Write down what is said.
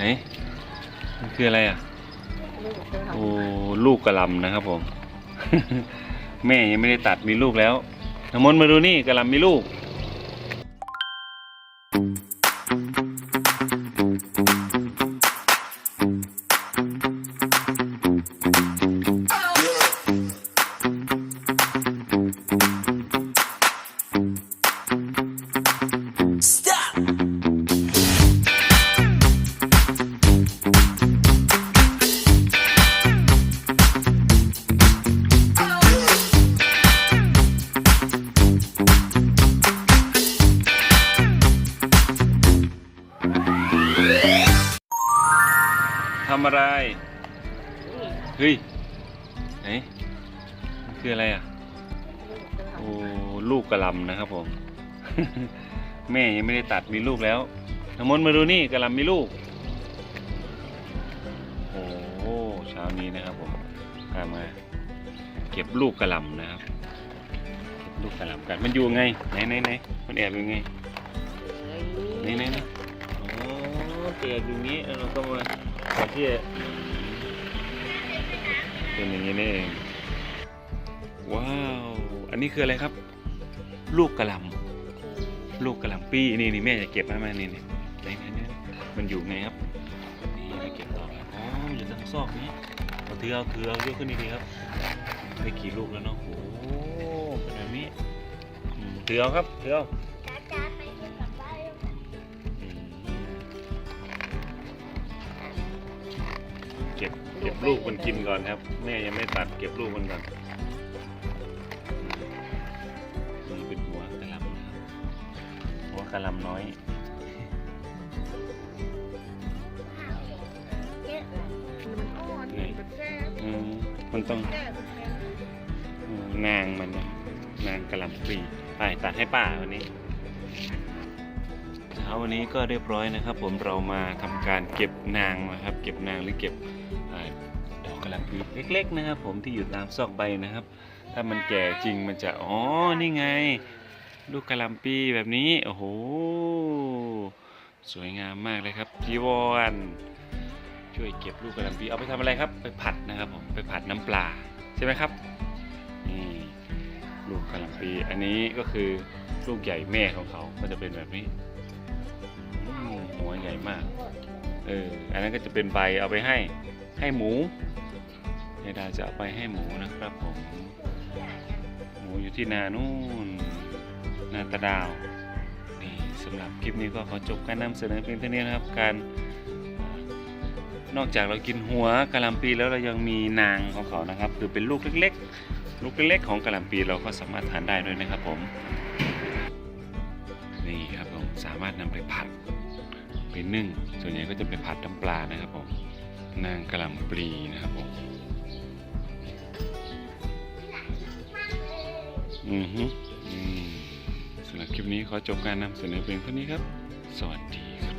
ไหนมันคืออะไรอะ ลูกเธอโอ้ลูกกระหลำนะครับผม แม่ยังไม่ได้ตัดมีลูกแล้วน้ำมนต์มาดูนี่กระหลำมีลูกำอะไร เฮ้ย ไหนมันคืออะไรอะ โอ้ ลูกกระหลำนะครับผม แม่ยังไม่ได้ตัดมีลูกแล้วน้ำมนต์มาดูนี่กระหลำมีลูก โอ้โหเช้านี้นะครับผมพามาเก็บลูกกระหลำนะครับ เก็บลูกกระหลำกัน มันอยู่ไง ไหนไหนไหนมันแอบอยู่ไง ไหนไหนไหนโอ้เกิดอยู่นี้เราก็มา ขอที่เป็นอย่างนี้นี่เอง ว้าว อันนี้คืออะไรครับ ลูกกระลำลูกกระลำปีนี่นี่แม่จะเก็บมาไหมนี่นี่ไหนไหนไหนมันอยู่ไงครับนี่ไปเก็บต่อครับอ๋ออยู่ทางซอกนี้เอาถือเอาถือเอายกขึ้นดีๆครับได้กี่ลูกแล้วเนาะโอ้โหเป็นแบบนี้อืมถือเอาครับถือเอา เก็บเก็บลูกมันกินก่อนครับ แม่ยังไม่ตัดเก็บลูกมันก่อนนี่เป็นหัวกระหลำนะครับหัวกระหลำน้อยอืมมันต้องอืมนางมันนะนางกระหลำปลีไปตัดให้ป้าวันนี้เช้าวันนี้ก็เรียบร้อยนะครับ ผมเรามาทำการเก็บนางนะครับ เก็บนางหรือเก็บอดอกกระหล่ำปีเล็ก ๆ นะครับ ผมที่อยู่ตามซอกใบนะครับ ถ้ามันแก่จริงมันจะอ๋อนี่ไง ลูกกระหล่ำปีแบบนี้โอ้โหสวยงามมากเลยครับพี่วอนช่วยเก็บลูกกระหล่ำปีเอาไปทำอะไรครับไปผัดนะครับผมไปผัดน้ำปลาใช่ไหมครับนี่ลูกกระหล่ำปีอันนี้ก็คือลูกใหญ่แม่ของเขาก็จะเป็นแบบนี้ มากเอออันนั้นก็จะเป็นใบเอาไปให้ให้หมูเนดาจะเอาไปให้หมูนะครับผมหมูอยู่ที่นานู่นนาตะดาวนี่สำหรับคลิปนี้ก็ขอจบการนำเสนอเพียงเท่านี้นะครับการนอกจากเรากินหัวกะหล่ำปีแล้วเรายังมีนางของเขานะครับ คือเป็นลูกเล็กๆ ลูกเล็กๆของกะหล่ำปีเราก็สามารถทานได้ด้วยนะครับผม นี่ครับผมสามารถนำไปผัด ไปนึ่ง ส่วนใหญ่ก็จะไปผัดน้ำปลานะครับผมนางกระหล่ำปลีนะครับผมอือฮึสำหรับคลิปนี้ขอจบการนำเสนอเพียงเท่านี้ครับ สวัสดีครับ